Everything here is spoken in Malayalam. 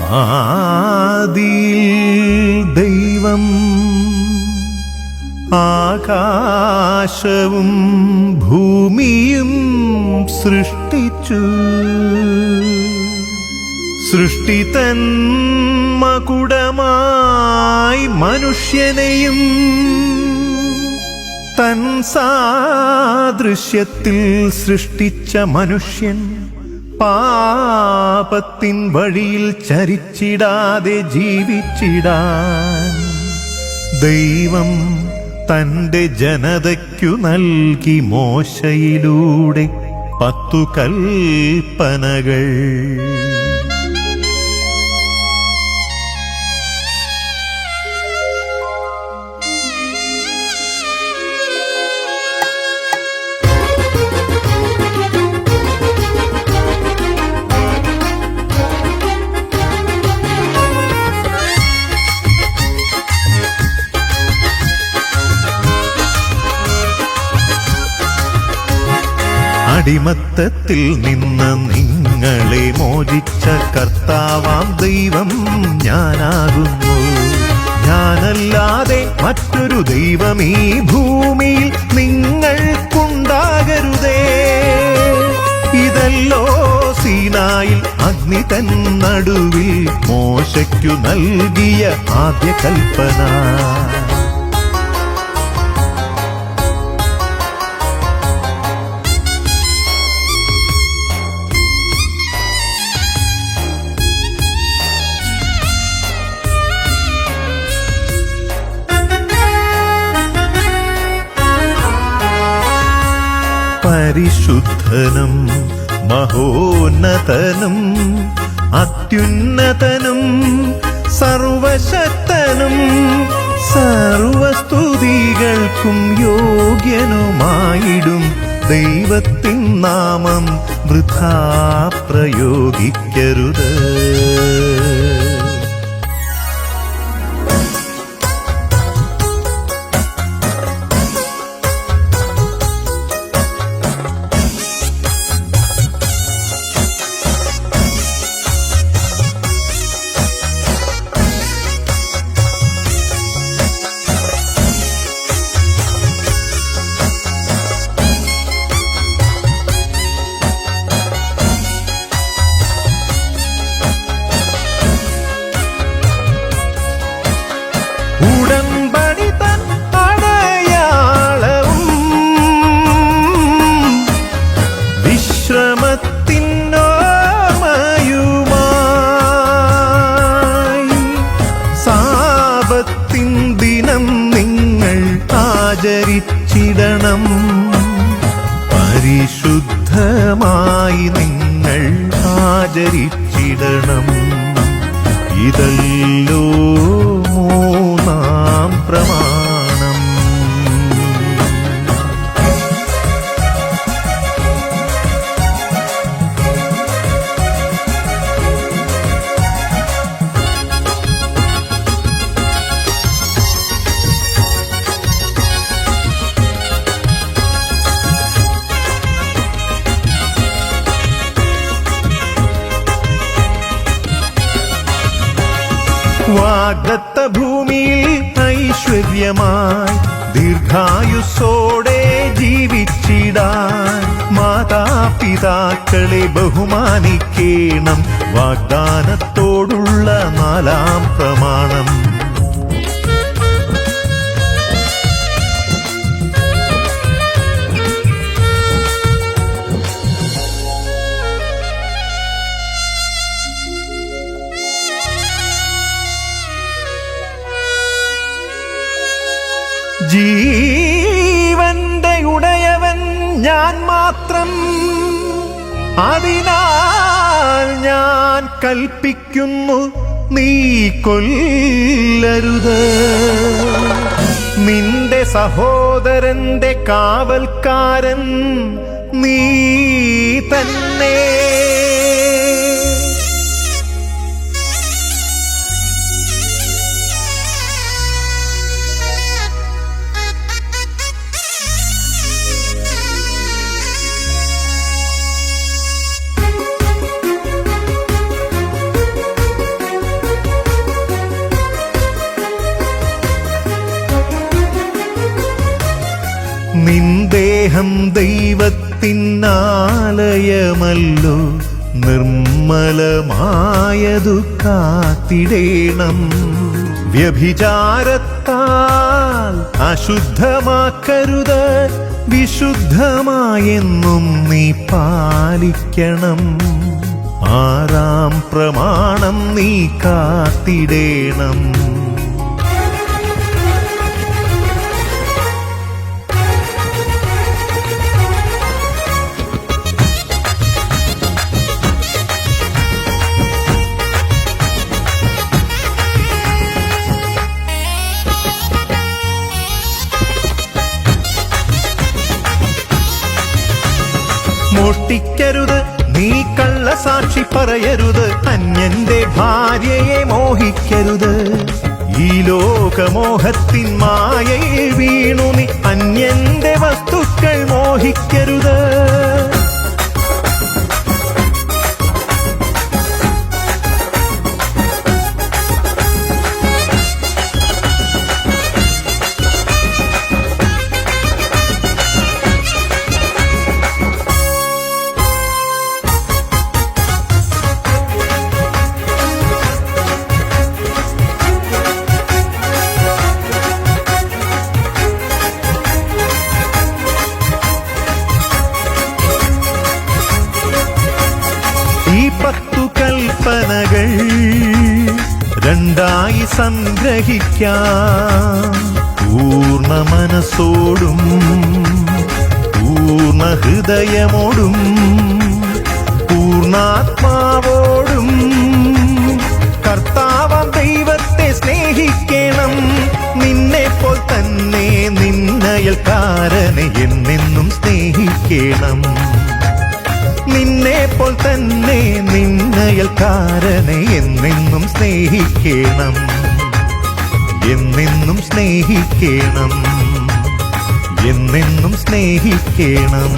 ആദിയിൽ ദൈവം ആകാശവും ഭൂമിയും സൃഷ്ടിച്ചു. സൃഷ്ടി തൻ മകുടമായി മനുഷ്യനെയും തൻ സാദൃശ്യത്തിൽ സൃഷ്ടിച്ച മനുഷ്യൻ പാപത്തിൻ വഴിയിൽ ചരിച്ചിടാതെ ജീവിച്ചിടാൻ ദൈവം തന്റെ ജനതയ്ക്കു നൽകി മോശയിലൂടെ പത്തു കൽപ്പനകൾ. അടിമത്തത്തിൽ നിന്ന് നിങ്ങളെ മോചിച്ച കർത്താവാം ദൈവം ഞാനാകുന്നു. ഞാനല്ലാതെ മറ്റൊരു ദൈവം ഈ ഭൂമിയിൽ നിങ്ങൾക്കുണ്ടാകരുതേ. ഇതല്ലോ സീനായിൽ അഗ്നി തൻ നടുവിൽ മോശയ്ക്കു നൽകിയ ആദ്യ കൽപ്പന പരിശുദ്ധനും മഹോന്നതനും അത്യുന്നതനും സർവശക്തനും സർവസ്തുതികൾക്കും യോഗ്യനുമായിടും ദൈവത്തിൻ നാമം വൃഥാ പ്രയോഗിക്കരുത്. ആചരിച്ചിടണം പരിശുദ്ധമായി നിങ്ങൾ ആചരിച്ചിടണം. ഇതല്ലോ മൂന്നാം പ്രമാണം വാഗ്ദത്ത ഭൂമിയിൽ ഐശ്വര്യമായി ദീർഘായുസ്സോടെ ജീവിച്ചിടാൻ മാതാപിതാക്കളെ ബഹുമാനിക്കേണം. വാഗ്ദാനത്തോടുള്ള നാലാം പ്രമാണം. മാത്രം അതിനാൽ ഞാൻ കൽപ്പിക്കുന്നു നീ കൊല്ലരുത്. നിന്റെ സഹോദരന്റെ കാവൽക്കാരൻ നീ തന്നെ. ദേഹം ദൈവത്തിന്നാലയമല്ലോ നിർമ്മലമായതു കാത്തിടേണം. വ്യഭിചാരത്താൽ അശുദ്ധമാക്കരുത് വിശുദ്ധമായെന്നും നീ പാലിക്കണം. ആറാം പ്രമാണം നീ കാത്തിടേണം. കള്ളസാക്ഷി പറയരുത്. അന്യന്റെ ഭാര്യയെ മോഹിക്കരുത്. ഈ ലോകമോഹത്തിൻ മായയിൽ വീണു നീ. അന്യന്റെ വസ്തുക്കൾ മോഹിക്കരുത്. രണ്ടായി സംഗ്രഹിക്കാം. പൂർണ മനസ്സോടും പൂർണ ഹൃദയമോടും പൂർണാത്മാവോടും നിന്നയൽക്കാരനെ എന്നെന്നും സ്നേഹിക്കണം. എന്നെന്നും സ്നേഹിക്കണം. എന്നെന്നും സ്നേഹിക്കണം.